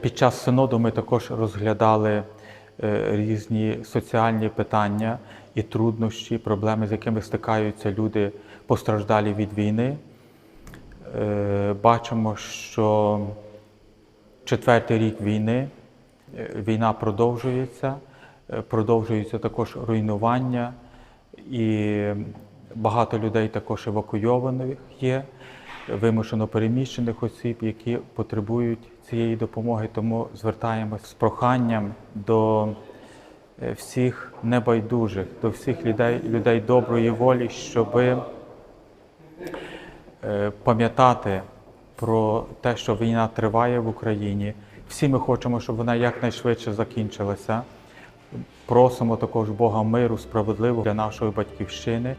Під час синоду ми також розглядали е, різні соціальні питання і труднощі, проблеми, з якими стикаються люди постраждалі від війни. Е, Бачимо, що четвертий рік війни, е, війна продовжується, продовжується також руйнування, і багато людей також евакуйованих є, вимушено переміщених осіб, які потребують цієї допомоги. Тому звертаємось з проханням до е, всіх небайдужих, до всіх людей, людей доброї волі, щоби е, пам'ятати про те, що війна триває в Україні. Всі ми хочемо, щоб вона якнайшвидше закінчилася. Просимо також Бога миру, справедливого для нашої батьківщини.